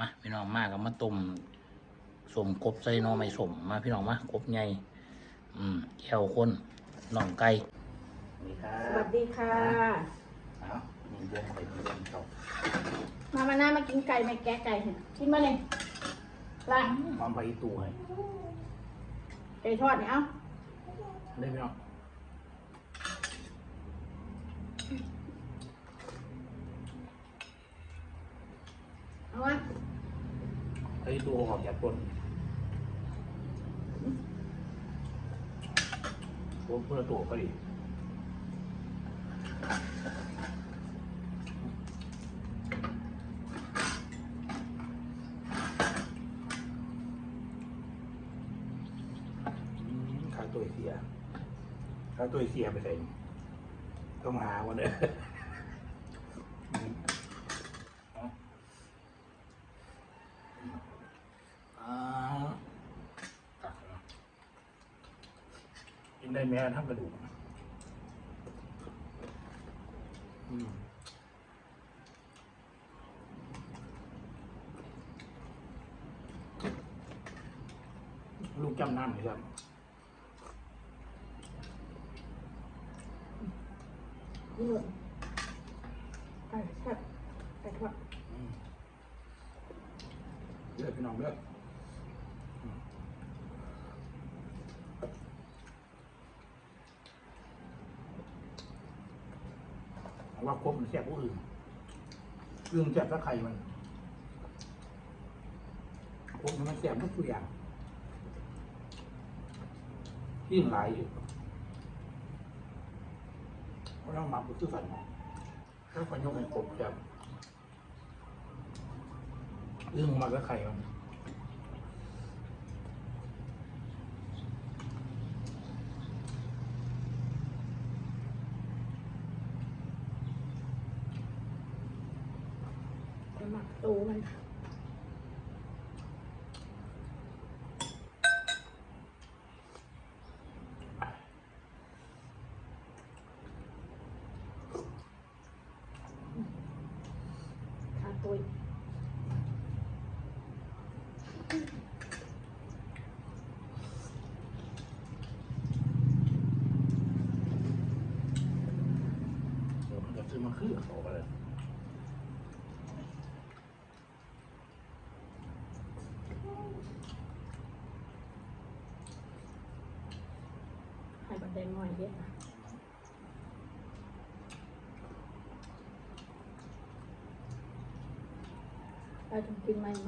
มาพี่น้องมากับมาต้มสมกบใส่หนอไม่สมมาพี่น้องมากบใหญ่อืมแก้วคนน่องไก่นี่ครัสวับสดีค่ะ เอานี่เดือนไปเดือนเขามามาหน้ามากินไก่ไม่แกะไก่เห็นกินมาเลยล้างพร้อมไปตู้ให้ไก่ทอดเนี่ยเอาได้พี่น้องเอาวะ ไปตู้ออกจากคนผมเพื่อตัวก็ดีอืมขาตัวเสียขาตัวเสียไปใส่ต้องหาวันเด้อมเอาอ่าตักเอากิน ได้ไหมทั้งกระดูกอืมลูกจำน้ำหน่อยครับนี่เลยไก่แซ่บไก่ทอดอืมเลือกพี่น้องเลือกอืมเอา ว่าครบมันแซ่บผู้อื่นเครื่องแซ่บถ้าไข่มันครบมันแซ่บทุกอย่างที่หลายอยู่เพราะเราหมักไปคือกันถ้าคนยกให้ครบแซ่บเรื่องมาก็ไข่มัน ไปหมักตูมันขาตุย เดี๋ยวมันจะ ซื้อมาคือเขาไปเลยไข่บันไดหน่อยเยอะนะเราจงกินใหม่ๆ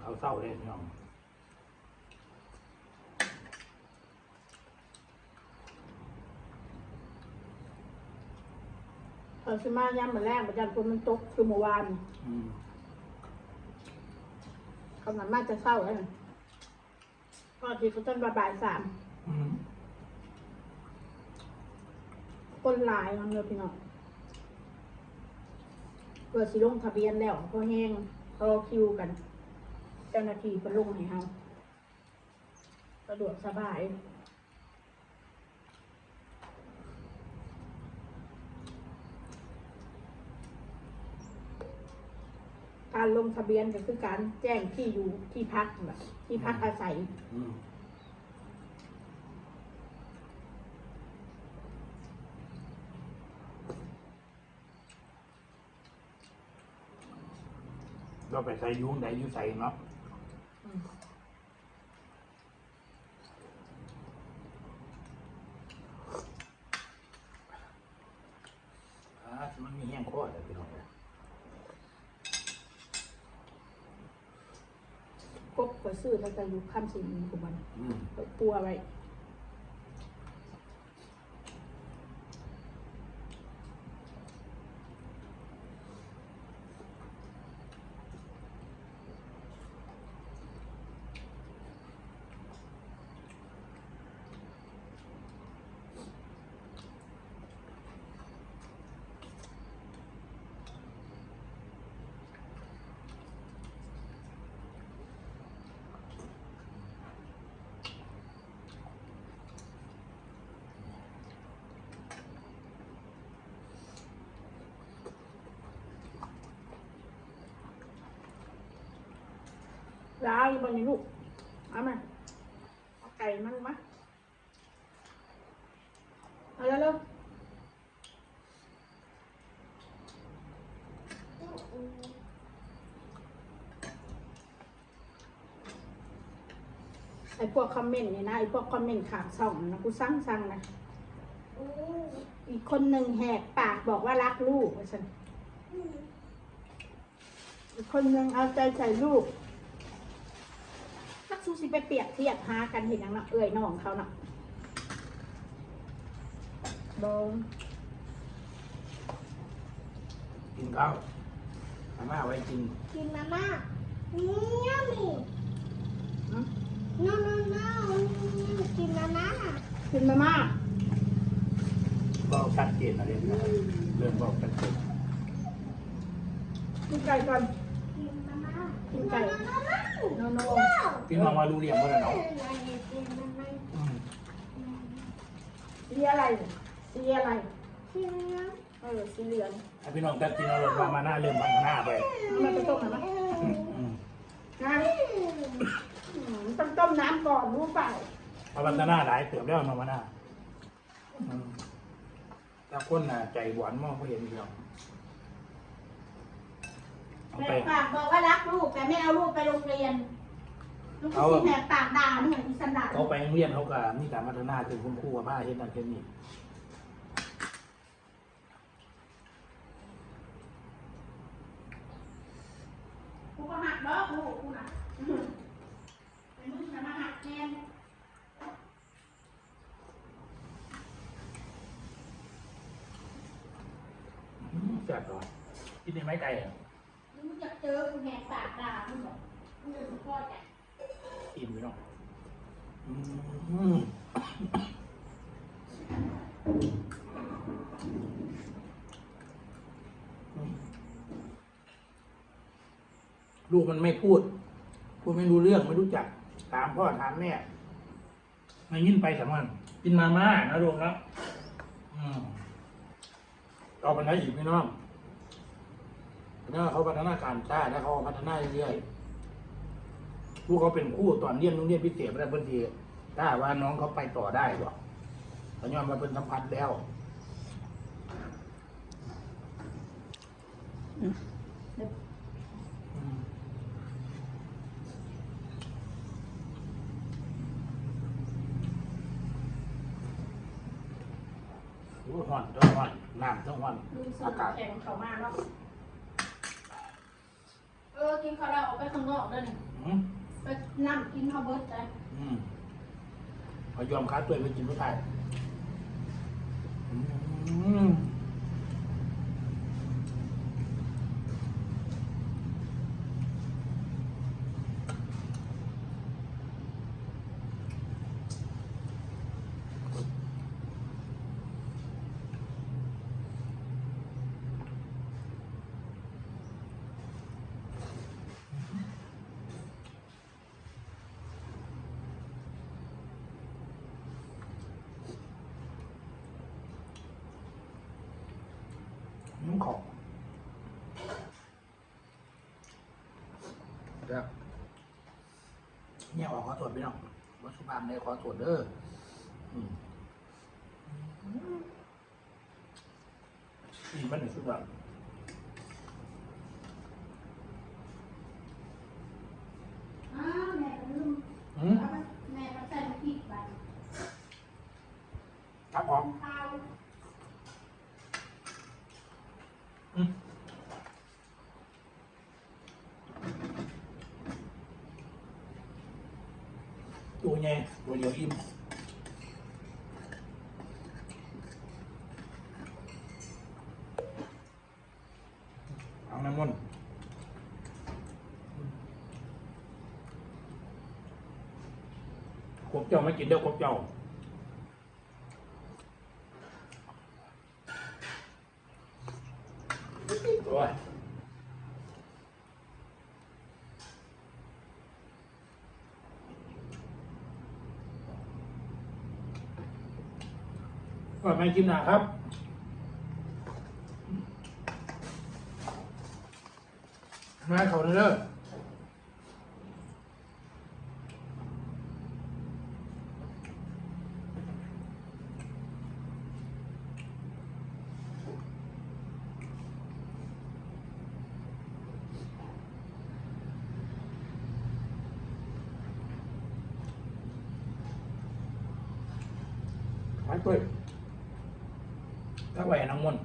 เขาเศร้าเลยพี่น้อง ออชิมาย่ำมาแรกประจันคนมันตกคือเมื่อวานอืมกำลังมาจะเศร้าแล้วนะพอทีเขาต้นบ่ายสามอืมคนหลายมันเลยพี่น้องเพื่อสิลงทะเบียนแล้วก็แห้งรอคิวกัน เจ้าหน้าที่เป็นลงให้เฮาสะดวกสบาย การลงทะเบียนก็คือการแจ้งที่อยู่ที่พักแบบที่พักอาศัย อืมเราไปใส่ยุ้งไหนยุ้ใส่เนาะอืม อ่ามันมีแห้งคอเลยพี่น้องเลย กบก็ซื้อแล้วก็อยู่ข้ามสินของมันอืมไปปัวไว้ ลาอยู่บนนี้ลูกเอามาเอาไก่มาลูกมาเอาแล้วเร็วไอ้พวกคอมเมนต์นี่นะไอ้พวกคอมเมนต์ขามส่องนะกูสั่งสั่งนะอีกคนหนึ่งแหกปากบอกว่ารักลูกฉันอีกคนหนึ่งเอาใจใส่ลูก ซูสิไปเปรียบเทียบหากันเห็นยังเนาะเอ่ยน้องเขาเนาะเบงกินข้าวอาม่าไว้กินกินมาม่าเนี่ยมีอืมน้องน้องน้องกินมาม่ากินมาม่าบอกชัดเจนอะไรนะเรื่องบอกชัดเจนกินไก่ก่อนกินมาม่า กินไก่มาม่าโนโนพี่น้องมารู้เรียงว่าเนาะกินมาม่าอืมสีอะไรสีอะไรกินนะเออสีเหลืองให้พี่น้องแป๊บกินเอารถมามาหน้าเริ่มพัฒนาไปเอามันไปต้มหน่อยไหมอืมอืมนะอืมต้องต้มน้ำก่อนรู้เปล่าเอาพัฒนาหลายเติบแล้วมามาหน้าอืมถ้าคนน่ะใจหวานมองเขาเห็นเดียว เอาแหไป กปากบอกว่ารักลูกแต่ไม่เอาลูกไปโรงเรียน ลูกเอา ที่แหกปากด่าไม่เหมือนอีสันดาลเขาไปโรงเรียนเขาก็มีการพัฒนาคือคุณครูว่าผ้าเห็นนั่นเห็นนี่กูก็หักดอกลูกกูน่ะอืมไอ้มึงจะมาหักแทนอืมแซ่บก่อนกินได้ไหมไก่อะมึง จะเจอกูแหกปาด่ามึงเหรอมึงจะพ่อใจอิ่มพี่น้องอืมลูกมันไม่พูด พูดไม่รู้เรื่องไม่รู้จัก ถามพ่อถามแม่ไม่ยินไปสำคัญกินมาม่านะลูกครับอืมต่อไปไหนอีกพี่น้อง ถ้าเขาพัฒนาการช้าถ้าเขาพัฒนาเรื่อยๆลูกเขาเป็นครู่ตอนเรียนโรงเรียนพิเศษไม่ได้เพิ่นทีถ้าว่าน้องเขาไปต่อได้หรอกเขายอมมาเป็นสัมพันธ์แล้วอืมโอ้ยห่อนต้องห่อนน้ำต้องห่อนลุงซื้อาอกาศ แข็งเขามาเนาะ เออ กินข้าวแล้วออกไปข้างนอกเด้วยนี่อืมไปนั่งกินข้าวเบิร์ดใจอืมพอยอมค้าตัวไปกินไม่ได้อืม ของครับเนี่ยออกขอตรวจพี่น้องวัดสุพรรณในขอตรวจเด้ออืมอีกมันหนึ่งสุดแบบอ้าวแม่ก็ลืม อืม เอาไปแม่ก็ใส่มาพริกไป ครับผม ข้าวอืมตัวใหญ่ตัวเดียว ก่อนไปกินหนาครับมาเขาเด้อ还对。 ยถ้าไหวน้องมนต์